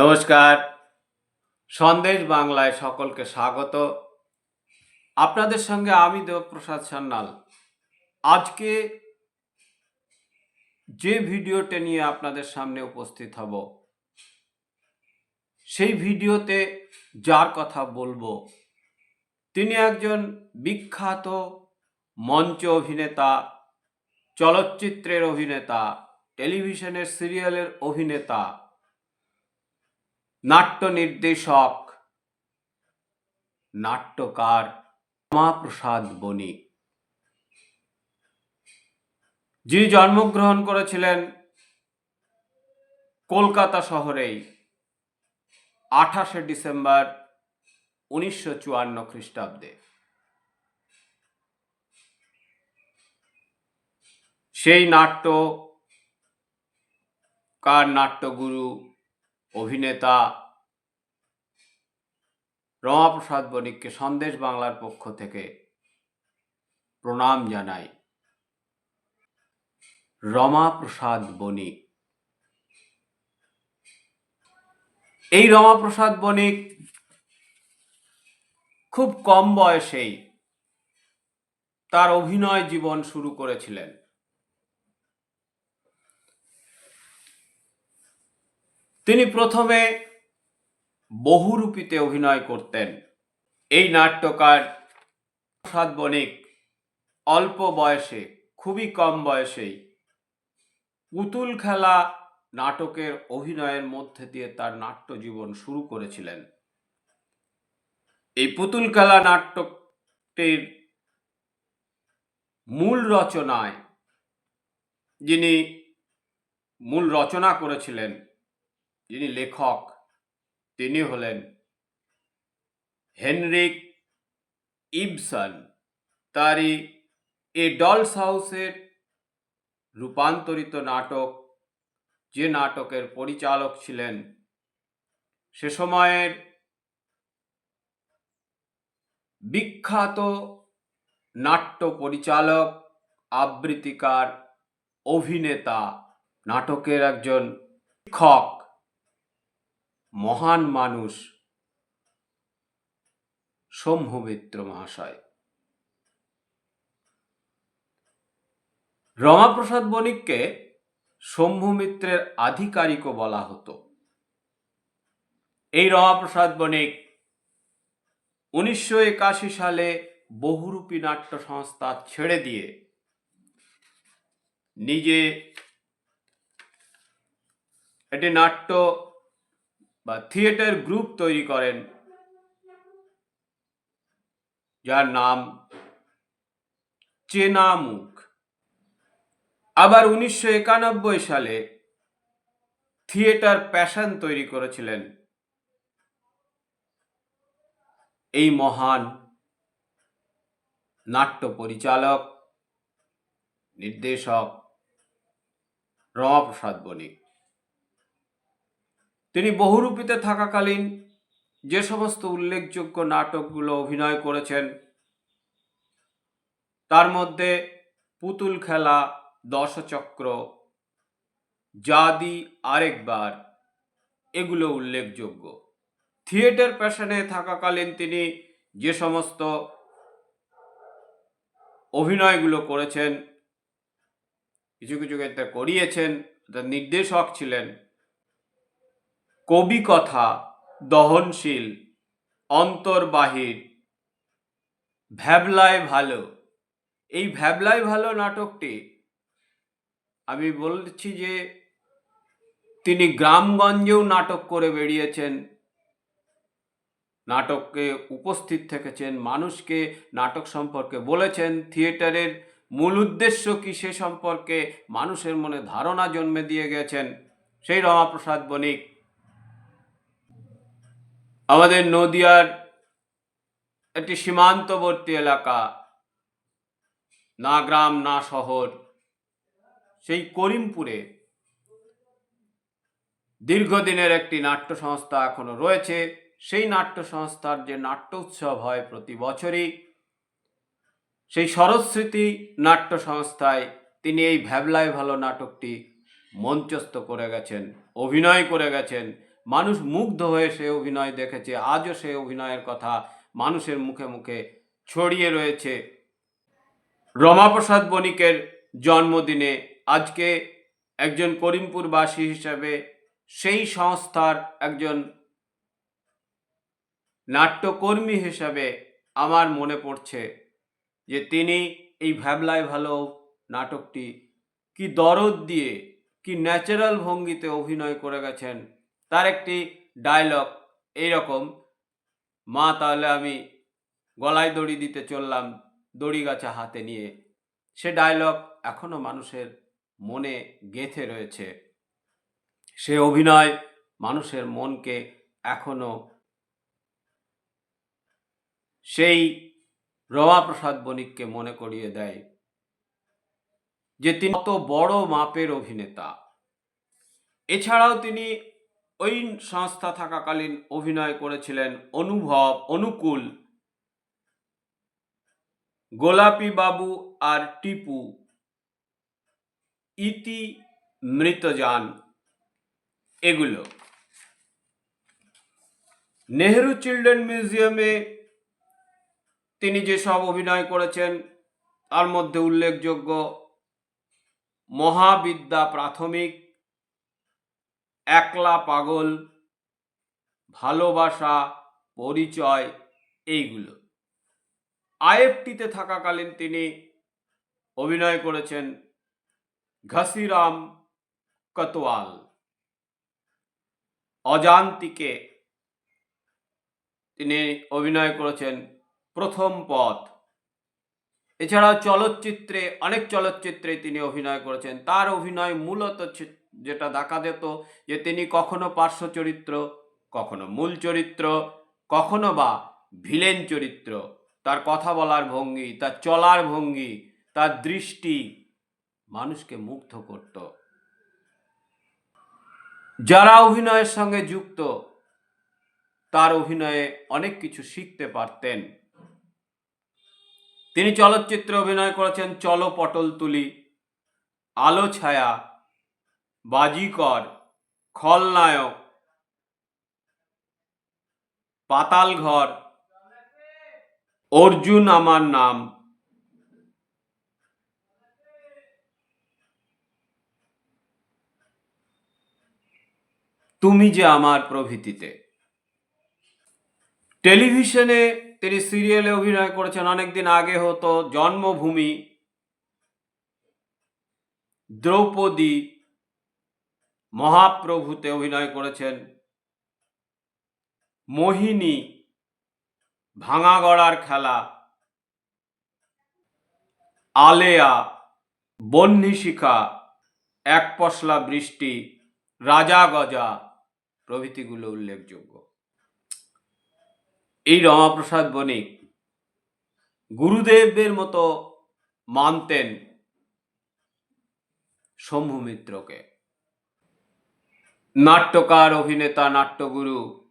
নমস্কার। সন্দেশ বাংলায় সকলকে স্বাগত। আপনাদের সঙ্গে আমি দেবপ্রসাদ সান্যাল। আজকে যে ভিডিওটা নিয়ে আপনাদের সামনে উপস্থিত হব, সেই ভিডিওতে যার কথা বলব, তিনি একজন বিখ্যাত মঞ্চ অভিনেতা, চলচ্চিত্রের অভিনেতা, টেলিভিশনের সিরিয়ালের অভিনেতা নাট্য নির্দেশক নাট্যকার রমাপ্রসাদ বণিক যিনি জন্মগ্রহণ করেছিলেন কলকাতা শহরেই আঠাশে ডিসেম্বর উনিশশো চুয়ান্ন খ্রিস্টাব্দে। সেই নাট্য, কার নাট্যগুরু অভিনেতা রমাপ্রসাদ বণিককে সন্দেশ বাংলার পক্ষ থেকে প্রণাম জানাই। রমাপ্রসাদ বণিক। এই রমাপ্রসাদ বণিক খুব কম বয়সেই তার অভিনয় জীবন শুরু করেছিলেন। তিনি প্রথমে বহুরূপীতে অভিনয় করতেন। এই নাট্যকার প্রসাদ বণিক অল্প বয়সে, খুবই কম বয়সেই পুতুল খেলা নাটকের অভিনয়ের মধ্যে দিয়ে তার নাট্য জীবন শুরু করেছিলেন। এই পুতুল খেলা নাটকটির মূল রচনায় যিনি মূল রচনা করেছিলেন যিনি লেখক, তিনি হলেন হেনরিক ইবসন। তারই এ ডলস হাউসের রূপান্তরিত নাটক, যে নাটকের পরিচালক ছিলেন, সে সময়ের বিখ্যাত নাট্য পরিচালক, আবৃত্তিকার, অভিনেতা, নাটকের একজন শিক্ষক মহান মানুষ শম্ভুমিত্র মহাশয়। রমাপ্রসাদ বণিককে শম্ভু মিত্রের আধিকারিকও বলা হতো। এই রমাপ্রসাদ বণিক উনিশশো একাশি সালে বহুরূপী নাট্য সংস্থা ছেড়ে দিয়ে নিজে একটি নাট্য বা থিয়েটার গ্রুপ তৈরি করেন। যার নাম চেনা মুখ আবার উনিশশো একানব্বই সালে থিয়েটার প্যাশন তৈরি করেছিলেন। এই মহান নাট্য পরিচালক, নির্দেশক রমাপ্রসাদ বণিক। তিনি বহুরূপীতে থাকাকালীন যে সমস্ত উল্লেখযোগ্য নাটকগুলো অভিনয় করেছেন, তার মধ্যে পুতুল খেলা, দশচক্র, জাদি আরেকবার, এগুলো উল্লেখযোগ্য। থিয়েটার প্যাশনে থাকাকালীন তিনি যে সমস্ত অভিনয়গুলো করেছেন, কিছু কিছু ক্ষেত্রে করিয়েছেন নির্দেশক ছিলেন। কবি কথা দহনশীল অন্তর্বাহির ভ্যাবলায় ভালো। এই ভ্যাবলায় ভালো নাটকটি আমি বলছি যে তিনি গ্রামগঞ্জেও নাটক করে বেরিয়েছেন নাটককে উপস্থিত থেকেছেন, মানুষকে নাটক সম্পর্কে বলেছেন, থিয়েটারের মূল উদ্দেশ্য কি সে সম্পর্কে মানুষের মনে ধারণা জন্মে দিয়ে গেছেন, সেই রমাপ্রসাদ বণিক। আমাদের নদিয়ার একটি সীমান্তবর্তী এলাকা না গ্রাম না শহর, সেই করিমপুরে দীর্ঘদিনের একটি নাট্য সংস্থা এখনও রয়েছে। সেই নাট্য সংস্থার যে নাট্য উৎসব হয় প্রতি বছরই, সেই সরস্বতী নাট্য সংস্থায় তিনি এই ভ্যাবলায় ভালো নাটকটি মঞ্চস্থ করে গেছেন, অভিনয় করে গেছেন। মানুষ মুগ্ধ হয়ে সে অভিনয় দেখেছে, আজও সে অভিনয়ের কথা মানুষের মুখে মুখে ছড়িয়ে রয়েছে। রমাপ্রসাদ বণিকের জন্মদিনে আজকে একজন করিমপুরবাসী হিসাবে সেই সংস্থার একজন নাট্যকর্মী হিসাবে আমার মনে পড়ছে যে তিনি এই ভ্যাবলায় ভালো নাটকটি কি দরদ দিয়ে, কি ন্যাচারাল ভঙ্গিতে অভিনয় করে গেছেন তার একটি ডায়লগ এইরকম, মা, তাহলে আমি গলায় দড়ি দিতে চললাম, দড়ি গাছা হাতে নিয়ে। সে ডায়লগ এখনও মানুষের মনে গেঁথে রয়েছে। সে অভিনয় মানুষের মনকে এখনও সেই রমাপ্রসাদ বণিককে মনে করিয়ে দেয়, যে তিনি কত বড় মাপের অভিনেতা। এছাড়াও তিনি ওই সংস্থা থাকাকালীন অভিনয় করেছিলেন অনুভব, অনুকূল, গোলাপি বাবু আর টিপু। ইতি মৃতযান, এগুলো। নেহেরু চিলড্রেন মিউজিয়ামে তিনি যেসব অভিনয় করেছেন, তার মধ্যে উল্লেখযোগ্য মহাবিদ্যা প্রাথমিক একলা পাগল, ভালোবাসা, পরিচয় এইগুলো। আইএফটিতে থাকাকালীন তিনি অভিনয় করেছেন ঘাসিরাম কতোয়াল। অজান্তিকে তিনি অভিনয় করেছেন প্রথম পথ। এছাড়াও চলচ্চিত্রে, অনেক চলচ্চিত্রে তিনি অভিনয় করেছেন। তার অভিনয় মূলত যেটা দেখা যেত যে তিনি কখনো পার্শ্ব চরিত্র, কখনো মূল চরিত্র, কখনো বা ভিলেন চরিত্র। তার কথা বলার ভঙ্গি, তার চলার ভঙ্গি, তার দৃষ্টি মানুষকে মুগ্ধ করত। যারা অভিনয়ের সঙ্গে যুক্ত, তার অভিনয়ে অনেক কিছু শিখতে পারতেন। তিনি চলচ্চিত্রে অভিনয় করেছেন চলো পটল তুলি, আলো ছায়া বাজিকর, খলনায়ক পাতাল ঘর অর্জুন আমার নাম। তুমি যে আমার প্রভৃতিতে। টেলিভিশনে তিনি সিরিয়ালে অভিনয় করেছেন, অনেকদিন আগে হতো, জন্মভূমি, দ্রৌপদী মহাপ্রভুতে অভিনয় করেছেন। মোহিনী, ভাঙাগড়ার খেলা। আলেয়া বহ্নিশিখা এক পশলা বৃষ্টি, রাজা গজা প্রভৃতিগুলো উল্লেখযোগ্য। এই রমাপ্রসাদ বণিক গুরুদেবের মতো মানতেন শম্ভু মিত্রকে। নাট্যকার, অভিনেতা, নাট্যগুরু,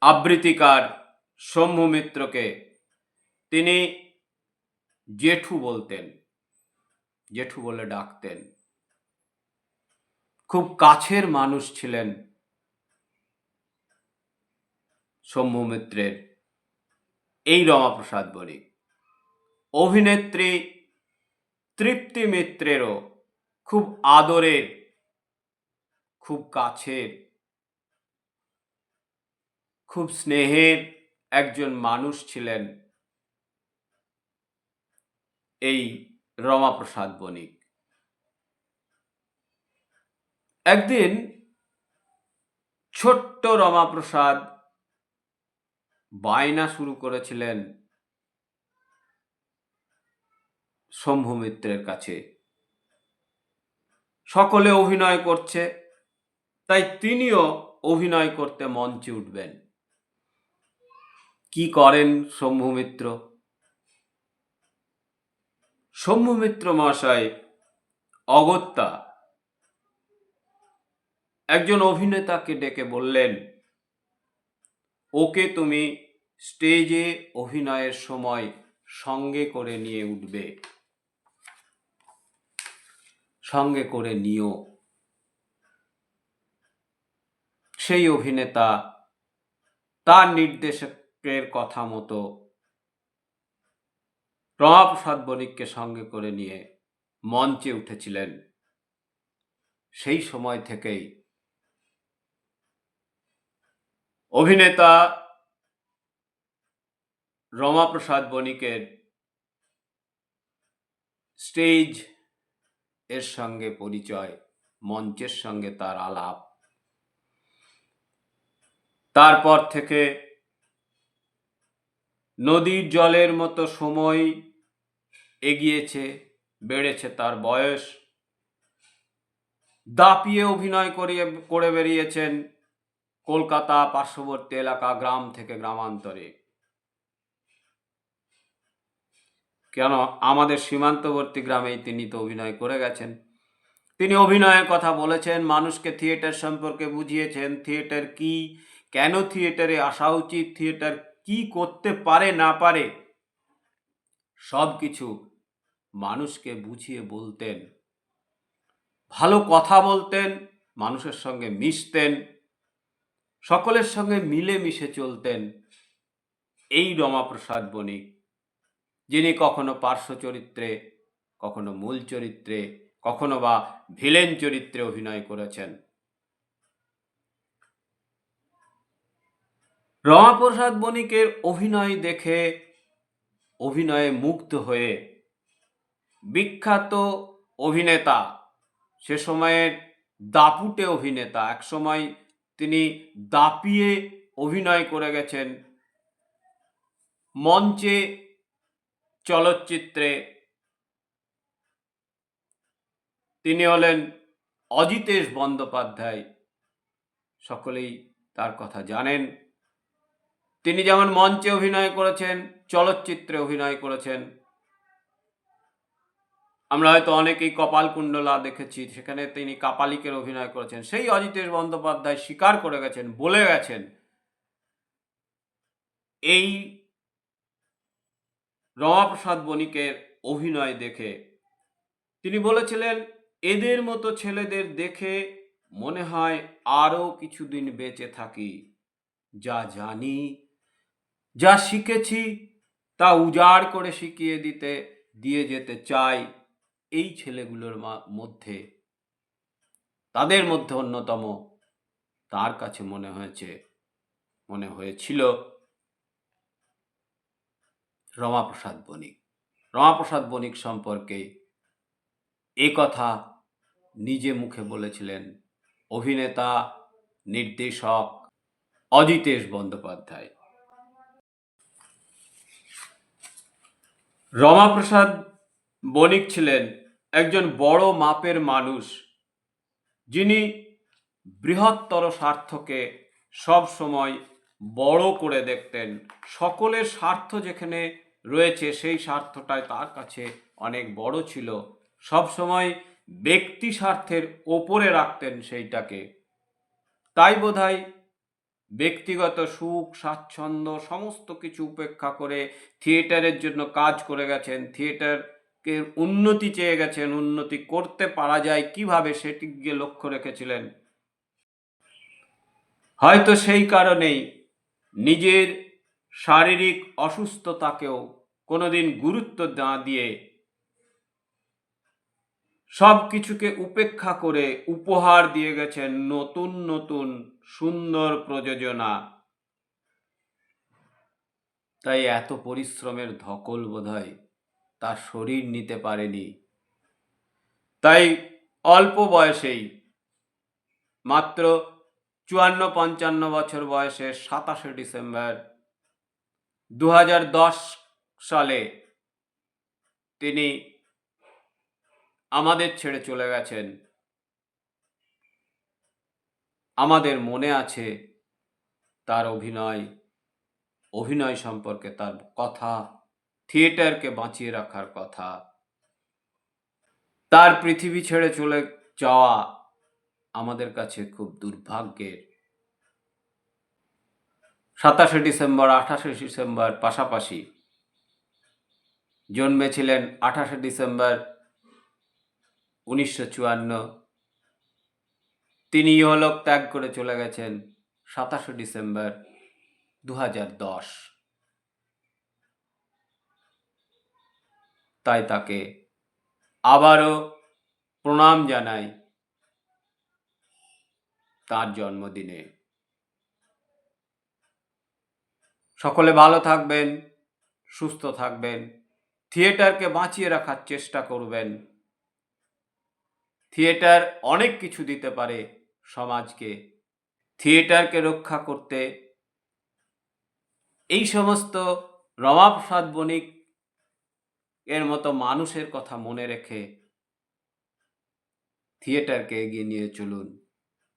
আবৃত্তিকার শম্ভু মিত্রকে তিনি জেঠু বলতেন, জেঠু বলে ডাকতেন। খুব কাছের মানুষ ছিলেন শম্ভু মিত্রের এই রমাপ্রসাদ বণিক। অভিনেত্রী তৃপ্তি মিত্রেরও খুব আদরের, খুব কাছের, খুব স্নেহের একজন মানুষ ছিলেন এই রমাপ্রসাদ বণিক। একদিন ছোট্ট রমাপ্রসাদ বায়না শুরু করেছিলেন শম্ভু মিত্রের কাছে। সকলে অভিনয় করছে, তাই তিনিও অভিনয় করতে মঞ্চে উঠবেন। কি করেন শম্ভু মিত্র? শম্ভু মিত্র মহাশয় অগত্যা একজন অভিনেতাকে ডেকে বললেন, ওকে তুমি স্টেজে অভিনয়ের সময় সঙ্গে করে নিয়ে উঠবে। সঙ্গে করে নিও। সেই অভিনেতা তার নির্দেশকের কথা মতো রমাপ্রসাদ বণিককে সঙ্গে করে নিয়ে মঞ্চে উঠেছিলেন। সেই সময় থেকেই অভিনেতা রমাপ্রসাদ বণিকের স্টেজ এর সঙ্গে পরিচয়, মঞ্চের সঙ্গে তার আলাপ। তারপর থেকে নদীর জলের মতো সময় এগিয়েছে, বেড়েছে তার বয়স। দাপিয়ে অভিনয় করিয়ে, করে বেরিয়েছেন কলকাতা পার্শ্ববর্তী এলাকা গ্রাম থেকে গ্রামান্তরে। কেন আমাদের সীমান্তবর্তী গ্রামেই তিনি তো অভিনয় করে গেছেন। তিনি অভিনয়ের কথা বলেছেন, মানুষকে থিয়েটার সম্পর্কে বুঝিয়েছেন, থিয়েটার কি, কেন থিয়েটারে আসা উচিত, থিয়েটার কি করতে পারে, না পারে সব কিছু মানুষকে বুঝিয়ে বলতেন। ভালো কথা বলতেন, মানুষের সঙ্গে মিশতেন, সকলের সঙ্গে মিলে মিশে চলতেন। এই রমাপ্রসাদ বণিক যিনি কখনো পার্শ্ব চরিত্রে, কখনো মূল চরিত্রে, কখনো বা ভিলেন চরিত্রে অভিনয় করেছেন। রমাপ্রসাদ বণিকের অভিনয় দেখে অভিনয়ে মুগ্ধ হয়ে বিখ্যাত অভিনেতা, সে সময়ের দাপুটে অভিনেতা, এক সময় তিনি দাপিয়ে অভিনয় করে গেছেন মঞ্চে চলচ্চিত্রে তিনি হলেন অজিতেশ বন্দ্যোপাধ্যায়। সকলেই তার কথা জানেন। তিনি যেমন মঞ্চে অভিনয় করেছেন, চলচ্চিত্রে অভিনয় করেছেন। আমরা হয়তো অনেকেই কপাল কুণ্ডলা দেখেছি, সেখানে তিনি কাপালিকের অভিনয় করেছেন। সেই অজিতেশ বন্দ্যোপাধ্যায় স্বীকার করে গেছেন, বলে গেছেন, এই রমাপ্রসাদ বণিকের অভিনয় দেখে। তিনি বলেছিলেন, এদের মতো ছেলেদের দেখে মনে হয় আরও কিছুদিন বেঁচে থাকি। যা জানি, যা শিখেছি, তা উজাড় করে শিখিয়ে দিতে, দিয়ে যেতে চাই এই ছেলেগুলোর মধ্যে। তাদের মধ্যে অন্যতম। তার কাছে মনে হয়েছে, মনে হয়েছিল রমাপ্রসাদ বণিক। রমাপ্রসাদ বণিক সম্পর্কে এ কথা নিজে মুখে বলেছিলেন অভিনেতা, নির্দেশক অজিতেশ বন্দ্যোপাধ্যায়। রমাপ্রসাদ বণিক ছিলেন একজন বড় মাপের মানুষ যিনি বৃহত্তর স্বার্থকে সব সময় বড় করে দেখতেন। সকলের স্বার্থ যেখানে রয়েছে, সেই স্বার্থটাই তার কাছে অনেক বড় ছিল। সব সময় ব্যক্তি স্বার্থের ওপরে রাখতেন সেইটাকে। তাই বোধহয় ব্যক্তিগত সুখ, স্বাচ্ছন্দ্য, সমস্ত কিছু উপেক্ষা করে থিয়েটারের জন্য কাজ করে গেছেন, থিয়েটারকে উন্নতি চেয়ে গেছেন, উন্নতি করতে পারা যায় কীভাবে সেটিকে লক্ষ্য রেখেছিলেন? হয়তো সেই কারণেই নিজের শারীরিক অসুস্থতাকেও কোনোদিন গুরুত্ব না দিয়ে সব কিছুকে উপেক্ষা করে উপহার দিয়ে গেছেন নতুন নতুন সুন্দর প্রযোজনা। তাই এত পরিশ্রমের ধকল বোধহয় তার শরীর নিতে পারেনি। তাই অল্প বয়সেই, মাত্র চুয়ান্ন পঞ্চান্ন বছর বয়সে সাতাশে ডিসেম্বর দু হাজার দশ সালে তিনি আমাদের ছেড়ে চলে গেছেন। আমাদের মনে আছে তার অভিনয় অভিনয় সম্পর্কে তার কথা, থিয়েটারকে বাঁচিয়ে রাখার কথা। তার পৃথিবী ছেড়ে চলে যাওয়া আমাদের কাছে খুব দুর্ভাগ্যের সাতাশে ডিসেম্বর, আঠাশে ডিসেম্বর পাশাপাশি জন্মেছিলেন আঠাশে ডিসেম্বর উনিশশো চুয়ান্ন। তিনি ইহলোক ত্যাগ করে চলে গেছেন সাতাশে ডিসেম্বর দু দশ। তাই তাকে আবারও প্রণাম জানাই তার জন্মদিনে। সকলে ভালো থাকবেন, সুস্থ থাকবেন, থিয়েটারকে বাঁচিয়ে রাখার চেষ্টা করবেন। থিয়েটার অনেক কিছু দিতে পারে সমাজকে। থিয়েটারকে রক্ষা করতে এই সমস্ত রমাপ্রসাদ বণিক এর মতো মানুষের কথা মনে রেখে থিয়েটারকে এগিয়ে নিয়ে চলুন।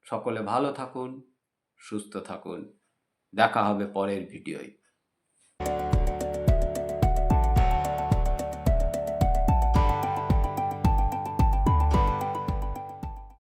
সকলে ভালো থাকুন, সুস্থ থাকুন। দেখা হবে পরের ভিডিওয়।